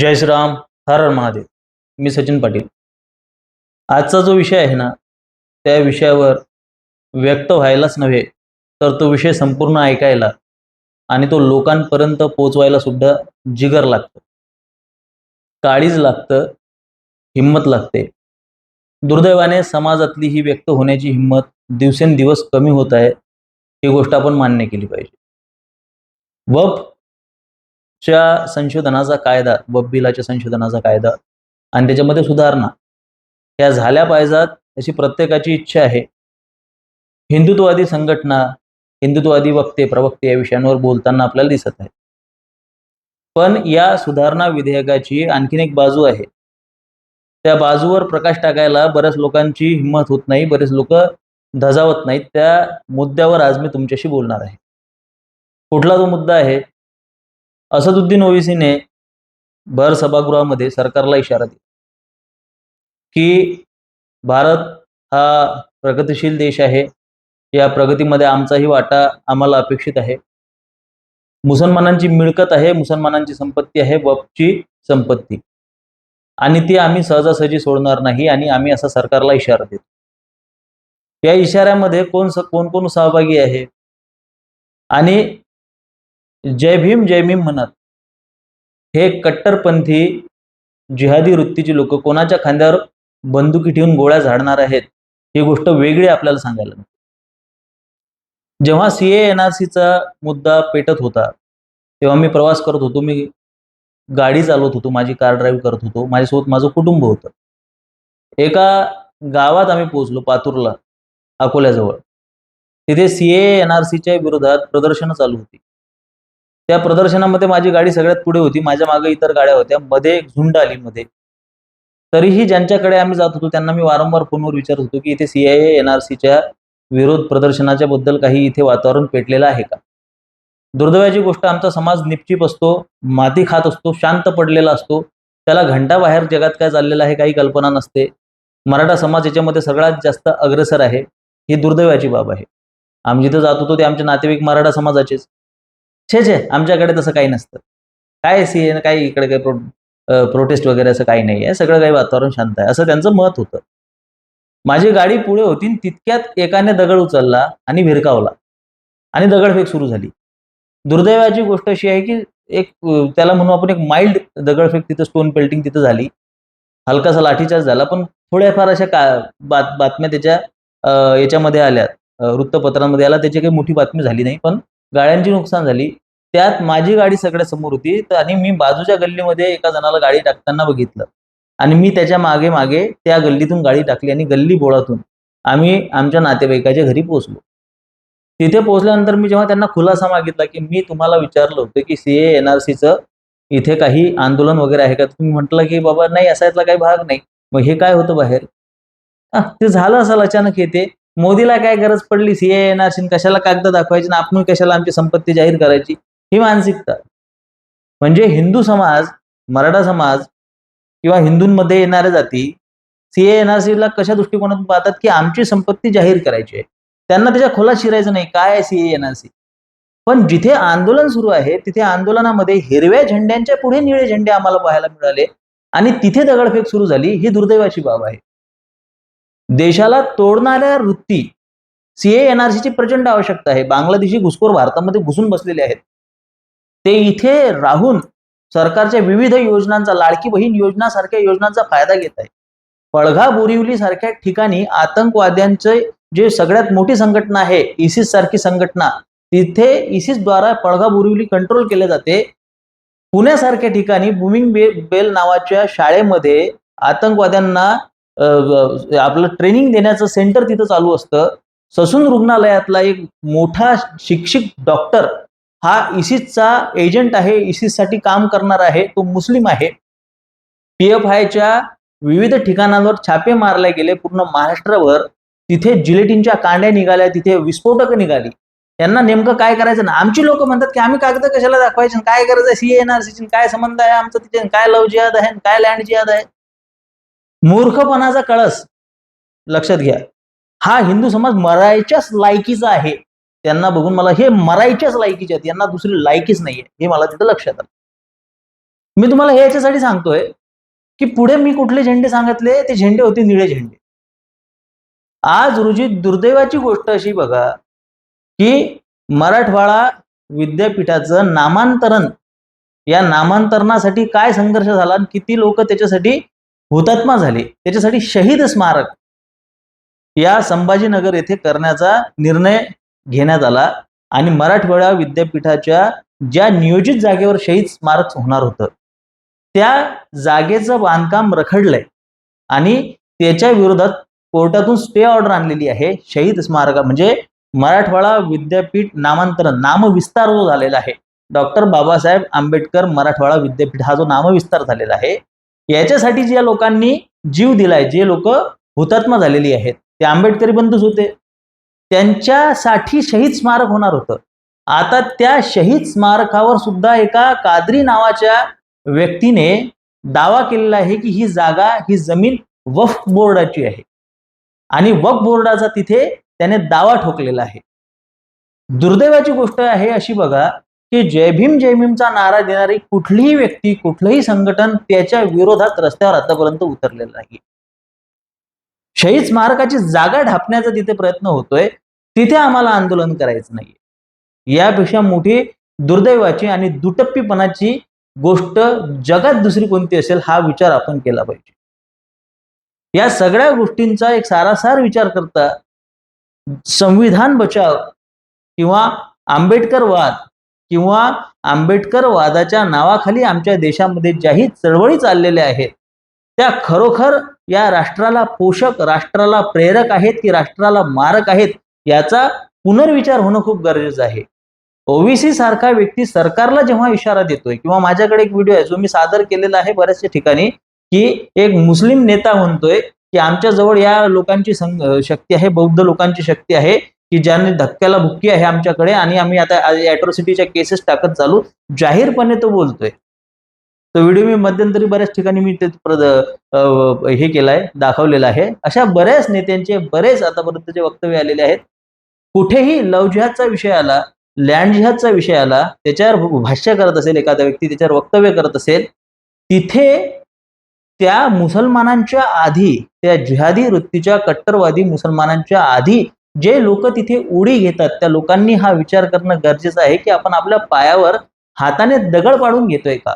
जय श्रीराम हर हर महादेव. मी सचिन पाटील. आजचा जो विषय आहे ना त्या विषयावर व्यक्त व्हायलाच नव्हे तर तो विषय संपूर्ण ऐकायला आणि तो लोकांपर्यंत पोचवायला सुद्धा जिगर लागतं. काळीज लागतं हिंमत लागते. दुर्दैवाने समाजातली ही व्यक्त होण्याची हिंमत दिवसेंदिवस कमी होत आहे ही गोष्ट आपण मान्य केली पाहिजे. वप च्या संशोधनाचा कायदा व बिलाच्या संशोधनाचा कायदा आणि त्याच्यामध्ये सुधारणा या झाल्या पाहिजात अशी प्रत्येकाची इच्छा आहे. हिंदुत्ववादी संघटना हिंदुत्ववादी वक्ते प्रवक्ते या विषयांवर बोलताना आपल्याला दिसत आहे पण या सुधारणा विधेयकाची आणखीन एक बाजू आहे. त्या बाजूवर प्रकाश टाकायला बऱ्याच लोकांची हिंमत होत नाही बरेच लोक धजावत नाहीत. त्या मुद्द्यावर आज मी तुमच्याशी बोलणार आहे. कुठला तो मुद्दा आहे? असदुद्दीन ओवेसीने भर सभागृहामध्ये सरकारला इशारा दिला की भारत हा प्रगतिशील देश आहे. या प्रगतीमध्ये आमचाही वाटा आम्हाला अपेक्षित आहे. मुसलमानांची मिळकत आहे मुसलमानांची संपत्ती आहे वपची संपत्ती. आणि ती आम्ही सहजासहजी सोडणार नाही आणि आम्ही असा सरकारला इशारा देतो. या इशाऱ्यामध्ये कोण कोण कोण सहभागी आहे? आणि जय भीम जय भीम म्हणत. हे कट्टरपंथी जिहादी वृत्तीची लोक कोणाच्या खांद्यावर बंदुकी ठेवून गोळ्या झाडणार आहेत ही गोष्ट वेगळी आपल्याला सांगायला जेव्हा सी एन आर सीचा मुद्दा पेटत होता तेव्हा मी प्रवास करत होतो मी गाडी चालवत होतो माझी कार ड्राईव्ह करत होतो माझ्यासोबत माझं कुटुंब होतं. एका गावात आम्ही पोहोचलो पातूरला अकोल्याजवळ. तिथे सी एन आर सीच्या विरोधात प्रदर्शनं चालू होती. त्या प्रदर्शनामध्ये माझी गाडी सगळ्यात पुढे होती. माझ्या मागे इतर गाड्या होत्या. मध्ये एक झुंड आली मध्ये. तरीही ज्यांच्याकडे आम्ही जात होतो त्यांना मी वारंवार फोनवर विचारत होतो की इथे सीआयए एनआरसीच्या विरोध प्रदर्शनाच्या बद्दल काही इथे वातावरण पेटलेलं आहे का? दुर्दैवाची गोष्ट आमचा समाज निपचिप असतो माती खात असतो शांत पडलेला असतो. त्याला घंटा बाहेर जगात काय चाललेलं आहे काही कल्पना नसते. मराठा समाज याच्यामध्ये सगळ्यात जास्त अग्रेसर आहे. ही दुर्दैवाची बाब आहे. आम्ही जिथं जात होतो ते आमचे नातेवाईक मराठा समाजाचेच. छे छे आमच्याकडे तसं काही नसतं. काय सी एन काय इकडे काही प्रो प्रोटेस्ट वगैरे असं काही नाही आहे सगळं काही वातावरण शांत आहे. असं त्यांचं मत होतं. माझी गाडी पुढे होती आणि तितक्यात एकाने दगड उचलला आणि भिरकावला. आणि दगडफेक सुरू झाली. दुर्दैवाची गोष्ट अशी आहे की एक त्याला म्हणू आपण एक माइल्ड दगडफेक तिथं स्टोन पेल्टिंग तिथं झाली. हलकासा लाठीचार्ज झाला. पण थोड्याफार अशा का बात बातम्या त्याच्या याच्यामध्ये आल्या वृत्तपत्रांमध्ये आला त्याची काही मोठी बातमी झाली नाही. पण गाड्यांची नुकसान झाली. त्यात माझी गाडी सगळ्या समोर होती. तर आणि मी बाजूच्या गल्लीमध्ये एका जणाला गाडी टाकताना बघितलं. आणि मी त्याच्यामागे मागे त्या गल्लीतून गाडी टाकली आणि गल्ली बोळातून आम्ही आमच्या नातेवाईकाच्या घरी पोहोचलो. तिथे पोहोचल्यानंतर मी जेव्हा त्यांना खुलासा मागितला की मी तुम्हाला विचारलं होतं की सी एन आर सीचं इथे काही आंदोलन वगैरे आहे का? तुम्ही म्हटलं की बाबा नाही असायतला काही भाग नाही. मग हे काय होतं बाहेर? ते झालं असेल अचानक येते. मोदीला काय गरज पडली? सीए येणार कशाला कागद दाखवायची ना आपण कशाला आमची संपत्ती जाहीर करायची? ही मानसिकता. म्हणजे हिंदू समाज मराठा समाज किंवा हिंदूंमध्ये येणाऱ्या जाती सीए एनआरसीला कशा दृष्टिकोनातून पाहतात की आमची संपत्ती जाहीर करायची आहे? त्यांना त्याच्या खोलात शिरायचं नाही. काय आहे सीए एनआरसी पण जिथे आंदोलन सुरू आहे तिथे आंदोलनामध्ये हिरव्या झेंड्यांच्या पुढे निळे झेंडे आम्हाला पाहायला मिळाले आणि तिथे दगडफेक सुरू झाली ही दुर्दैवाची बाब आहे. देशाला तोडणाऱ्या वृत्ती सीएएनआरसीची प्रचंड आवश्यकता आहे. बांगलादेशी घुसखोर भारतामध्ये घुसून बसलेले आहेत. ते इथे राहून सरकारच्या विविध योजनांचा लाडकी बहीण योजनासारख्या योजनांचा फायदा घेत आहे पळघा बोरिवली सारख्या ठिकाणी आतंकवाद्यांचे जे सगळ्यात मोठी संघटना आहे इसिस सारखी संघटना तिथे इसिस द्वारा पळघा बोरिवली कंट्रोल केले जाते. पुण्यासारख्या ठिकाणी बुमिंग बे बेल नावाच्या शाळेमध्ये आतंकवाद्यांना आपलं ट्रेनिंग देण्याचं सेंटर तिथं चालू असतं. ससून रुग्णालयातला एक मोठा शिक्षित डॉक्टर हा इसिसचा एजंट आहे इसिससाठी काम करणार आहे. तो मुस्लिम आहे. पी एफ आयच्या विविध ठिकाणांवर छापे मारले गेले. पूर्ण महाराष्ट्रभर तिथे जिलेटिनच्या कांड्या निघाल्या तिथे विस्फोटक निघाली. त्यांना नेमकं काय करायचं ना? आमची लोक म्हणतात की आम्ही कागद कशाला दाखवायचे? आणि काय एन आर सी काय संबंध आहे आमचं तिथे? काय लव जिहाद आहे? आणि काय लँड जिहाद आहे? मूर्खपणाचा कळस. लक्षात घ्या. हा हिंदू समाज मरायच्याच लायकीचा आहे. त्यांना बघून मला हे मरायच्याच लायकीचे आहेत. यांना दुसरी लायकीच नाहीये. हे मला तिथं लक्षात आलं. मी तुम्हाला हे याच्यासाठी सांगतोय की पुढे मी कुठले झेंडे सांगितले? ते झेंडे होते निळे झेंडे. आज रोजी दुर्दैवाची गोष्ट अशी बघा की मराठवाडा विद्यापीठाचं नामांतरण या नामांतरणासाठी काय संघर्ष झाला आणि किती लोक त्याच्यासाठी हुतात्मा झाले. त्याच्यासाठी शहीद स्मारक या संभाजीनगर येथे करण्याचा निर्णय घेण्यात आला आणि मराठवाडा विद्यापीठाच्या ज्या नियोजित जागेवर शहीद स्मारक होणार होतं त्या जागेचं बांधकाम रखडलंय आणि त्याच्या विरोधात कोर्टातून स्टे ऑर्डर आणलेली आहे. शहीद स्मारक म्हणजे मराठवाडा विद्यापीठ नामांतरण नामविस्तार जो झालेला आहे. डॉक्टर बाबासाहेब आंबेडकर मराठवाडा विद्यापीठ हा जो नामविस्तार झालेला आहे याच्यासाठी ज्या लोकांनी जीव दिलाय जे लोक हुतात्मा झालेली आहेत ते आंबेडकरी बंधूच होते. त्यांच्यासाठी शहीद स्मारक होणार होतं. आता त्या शहीद स्मारकावर सुद्धा एका कादरी नावाच्या व्यक्तीने दावा केलेला आहे की ही जागा ही जमीन वक्फ बोर्डाची आहे. आणि वक्फ बोर्डाचा तिथे त्याने दावा ठोकलेला आहे. दुर्दैवाची गोष्ट आहे अशी बघा की जय भीम जय भीमचा नारा देणारी कुठलीही व्यक्ती कुठलंही संघटन त्याच्या विरोधात रस्त्यावर आतापर्यंत उतरलेलं नाही. शहीद स्मारकाची जागा ढापण्याचा तिथे प्रयत्न होतोय तिथे आम्हाला आंदोलन करायचं नाही यापेक्षा मोठी दुर्दैवाची आणि दुटप्पीपणाची गोष्ट जगात दुसरी कोणती असेल हा विचार आपण केला पाहिजे. या सगळ्या गोष्टींचा एक सारासार विचार करता संविधान बचाव किंवा आंबेडकरवाद किंवा आंबेडकर वादाच्या नावाखाली आमच्या देशामध्ये ज्याही चळवळी चाललेल्या आहेत त्या खरोखर या राष्ट्राला पोषक राष्ट्राला प्रेरक आहेत की राष्ट्राला मारक आहेत याचा पुनर्विचार होणं खूप गरजेचं आहे. ओबीसी सारखा व्यक्ती सरकारला जेव्हा इशारा देतोय किंवा माझ्याकडे एक व्हिडिओ आहे जो मी सादर केलेला आहे बऱ्याचशा ठिकाणी की एक मुस्लिम नेता म्हणतोय की आमच्या जवळ या लोकांची शक्ती आहे बौद्ध लोकांची शक्ती आहे की ज्यांनी धक्क्याला भुक्की आहे आमच्याकडे आणि आम्ही आता अॅट्रॉसिटीच्या केसेस टाकत चालू. जाहीरपणे तो बोलतोय. तो व्हिडिओ मी मध्यंतरी बऱ्याच ठिकाणी मी ते प्रद- हे केलाय दाखवलेला आहे. अशा बऱ्याच नेत्यांचे बरेच आतापर्यंतचे वक्तव्य आलेले आहेत. कुठेही लव जिहादचा विषय आला लँड जिहादचा विषय आला त्याच्यावर भाष्य करत असेल एखादा व्यक्ती त्याच्यावर वक्तव्य करत असेल तिथे त्या मुसलमानांच्या आधी त्या जिहादी वृत्तीच्या कट्टरवादी मुसलमानांच्या आधी जे लोक तिथे उडी घेतात त्या लोकांनी हा विचार करणं गरजेचं आहे की आपण आपल्या पायावर हाताने दगड पाडून घेतोय का?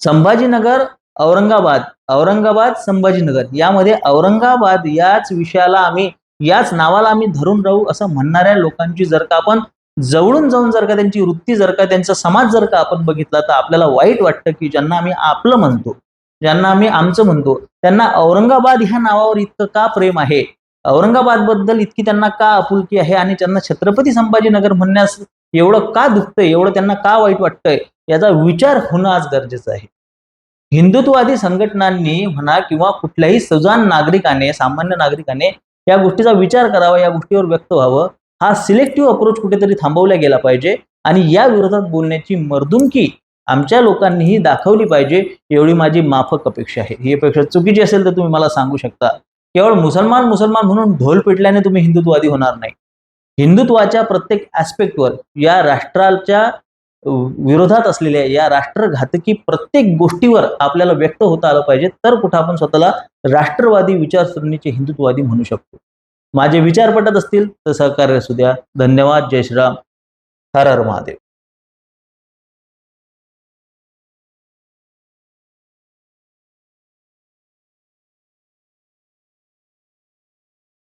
संभाजीनगर औरंगाबाद औरंगाबाद संभाजीनगर यामध्ये औरंगाबाद याच विषयाला आम्ही याच नावाला आम्ही धरून राहू असं म्हणणाऱ्या लोकांची जर का आपण जवळून जाऊन जर का त्यांची वृत्ती जर का त्यांचा समाज जर का आपण बघितला तर आपल्याला वाईट वाटतं की ज्यांना आम्ही आपलं म्हणतो ज्यांना आम्ही आमचं म्हणतो त्यांना औरंगाबाद ह्या नावावर इतकं का प्रेम आहे? औरंगाबादबद्दल इतकी त्यांना का आपुलकी आहे आणि त्यांना छत्रपती संभाजीनगर म्हणण्यास एवढं का दुखतंय एवढं त्यांना का वाईट वाटतंय याचा विचार होणं आज गरजेचं आहे. हिंदुत्ववादी संघटनांनी म्हणा किंवा कुठल्याही सजान नागरिकाने सामान्य नागरिकाने या गोष्टीचा विचार करावा या गोष्टीवर व्यक्त व्हावं. हा सिलेक्टिव्ह अप्रोच कुठेतरी थांबवला गेला पाहिजे आणि या विरोधात बोलण्याची मर्दुमकी आमच्या लोकांनीही दाखवली पाहिजे एवढी माझी माफक अपेक्षा आहे. ही अपेक्षा चुकीची असेल तर तुम्ही मला सांगू शकता. केवळ मुसलमान मुसलमान म्हणून ढोल पेटल्याने तुम्ही हिंदुत्ववादी होणार नाही. हिंदुत्वाच्या प्रत्येक ऍस्पेक्टवर या राष्ट्राच्या विरोधात असलेल्या या राष्ट्रघातकी प्रत्येक गोष्टीवर आपल्याला व्यक्त होता आलं पाहिजे तर कुठं आपण स्वतःला राष्ट्रवादी विचारसरणीचे हिंदुत्ववादी म्हणू शकतो. माझे विचार पटत असतील तर सहकार्य असू द्या. धन्यवाद. जय श्रीराम. हर हर महादेव.